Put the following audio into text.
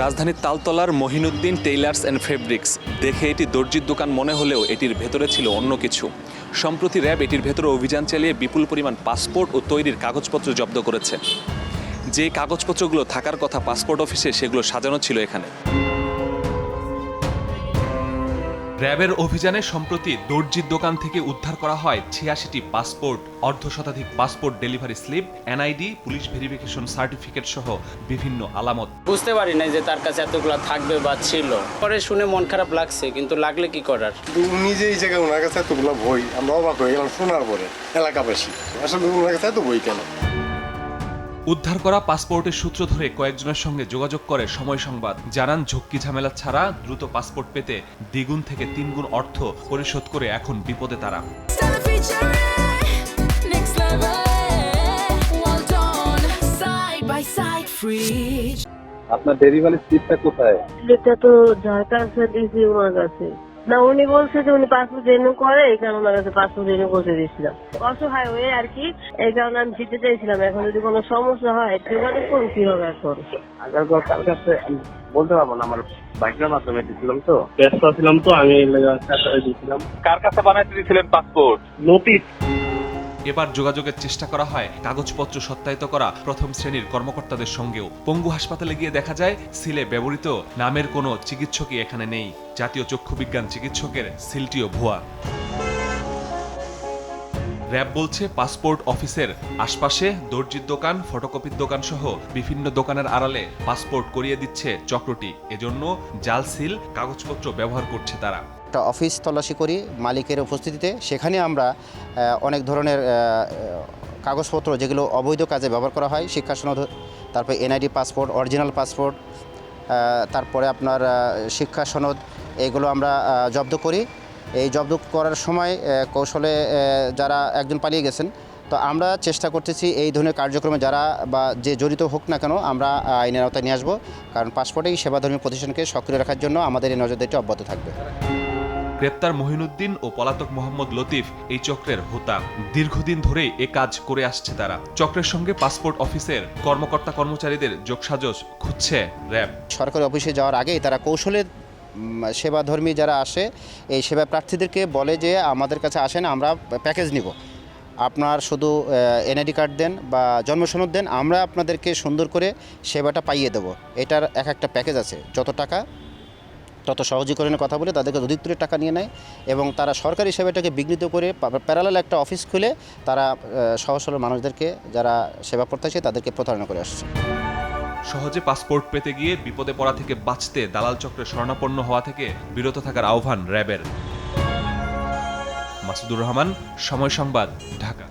রাজধানীর তালতলার Mohinuddin tailors and fabrics. দেখে এটি দর্জির দোকান মনে হলেও এটির ভেতরে ছিল অন্য কিছু। সম্প্রতি র্যাব এটির ভেতরে অভিযান চালিয়ে বিপুল পরিমাণ পাসপোর্ট ও তৈরির কাগজপত্র জব্দ করেছে। যে কাগজপত্রগুলো থাকার কথা পাসপোর্ট অফিসে সেগুলো সাজানো ছিল এখানে। র্যাবের অভিযানে সম্প্রতি দর্জির দোকান থেকে উদ্ধার করা হয় ছিয়াশিটি পাসপোর্ট অর্ধ শতাধিক passport delivery slip NID police verification certificate সহ বিভিন্ন আলামত। বুঝতে পারি না যে তার কাছে এতগুলো থাকবে বা ছিল। পরে শুনে মন খারাপ লাগছে কিন্তু লাগলে কি করার? কিন্তু নিজে এই জায়গায় ওনার কাছে এতগুলো বই আমরা অবাক হয়ে গেলাম শোনার পরে এলাকাবাসী। আসলে ওনার কাছে এত বই কেন? উদ্ধার করা পাসপোর্টের সূত্র ধরে কয়েকজনের সঙ্গে যোগাযোগ করে সময় সংবাদ। জানান ঝক্কি ঝামেলা ছাড়া দ্রুত পাসপোর্ট পেতে দ্বিগুণ থেকে তিনগুণ অর্থ পরিশোধ করে এখন বিপদে তারা. আপনার ডেলিভারি স্লিপটা কোথায়? এটা তো দিয়েছি ওনার কাছে না উনি বলছে যে উনি পাসপোর্ট রিনিউ করে এই কারণে ওনার কাছে পাসপোর্ট রিনিউ করতে দিয়েছিলাম। অসহায় হয়ে আর কি এই কারণে আমি দিতে চাইছিলাম। এখন যদি কোনো সমস্যা হয় যোগাযোগ করুন কি হবে এখন? আগার কার কাছে বলতে পারব না আমার বাইকের মাধ্যমে দিয়েছিলাম তো। ব্যস্ত ছিলাম তো আমি দিয়েছিলাম। কার কাছে বানাইতে দিয়েছিলেন পাসপোর্ট নোটিশ এবার যোগাযোগের চেষ্টা করা হয়, কাগজপত্র সত্যায়িত করা প্রথম শ্রেণির কর্মকর্তাদের সঙ্গেও। পঙ্গু হাসপাতালে গিয়ে দেখা যায়, সিলে ব্যবহৃত নামের কোনো চিকিৎসকই এখানে নেই। জাতীয় চক্ষু বিজ্ঞান চিকিৎসকের সিলটিও ভুয়া। র্যাব বলছে পাসপোর্ট অফিসের আশপাশে দর্জির দোকান, ফটোকপির দোকান সহ বিভিন্ন দোকানের আড়ালে পাসপোর্ট করিয়ে দিচ্ছে চক্রটি। এজন্য জাল সিল, কাগজপত্র ব্যবহার করছে তারা। একটা অফিস তল্লাশি করি মালিকের উপস্থিতিতে। সেখানে আমরা অনেক ধরনের কাগজপত্র যেগুলো অবৈধ কাজে ব্যবহার করা হয়, শিক্ষা সনদ, তারপরে এনআইডি পাসপোর্ট, অরিজিনাল পাসপোর্ট তারপরে আপনার শিক্ষা সনদ, এগুলো আমরা জব্দ করি। এই জব্দ করার সময় কৌশলে যারা একজন পালিয়ে গেছেন তো আমরা চেষ্টা করতেছি এই ধরনের কার্যক্রমে যারা বা যে জড়িত হোক না কেন আমরা আইনের আওতায় নিয়ে আসব। কারণ পাসপোর্টেই সেবাধর্মী প্রতিষ্ঠানকে সক্রিয় রাখার জন্য আমাদের এই নজরদারিটি অব্যাহত থাকবে। গ্রেপ্তার মহিনুদ্দিন ও পলাতক মোহাম্মদ লতিফ এই চক্রের হোতা। দীর্ঘদিন ধরেই এ কাজ করে আসছে তারা। চক্রের সঙ্গে পাসপোর্ট অফিসের কর্মকর্তা কর্মচারীদের যোগসাজশ খুঁজছে র্যাব। সরকারি অফিসে যাওয়ার আগেই তারা কৌশলে সেবাধর্মী যারা আসে, এই সেবা প্রার্থীদেরকে বলে যে আমাদের কাছে আসেন, আমরা প্যাকেজ নিব। আপনার শুধু এনআইডি কার্ড দেন বা জন্মসনদ দেন, আমরা আপনাদেরকে সুন্দর করে সেবাটা পাইয়ে দেবো। এটার এক একটা প্যাকেজ আছে। যত টাকা, তত সহজীকরণের কথা বলে তাদেরকে অধিকতরের টাকা নিয়ে নেয় এবং তারা সরকারি সেবাটাকে বিঘ্নিত করে প্যারালাল একটা অফিস খুলে তারা সহজ সরল মানুষদেরকে যারা সেবা প্রত্যাশী তাদেরকে প্রতারণা করে আসছে। সহজে পাসপোর্ট পেতে গিয়ে বিপদে পড়া থেকে বাঁচতে দালাল চক্রে স্বর্ণাপন্ন হওয়া থেকে বিরত থাকার আহ্বান র্যাবের। মাসুদুর রহমান, সময় সংবাদ, ঢাকা।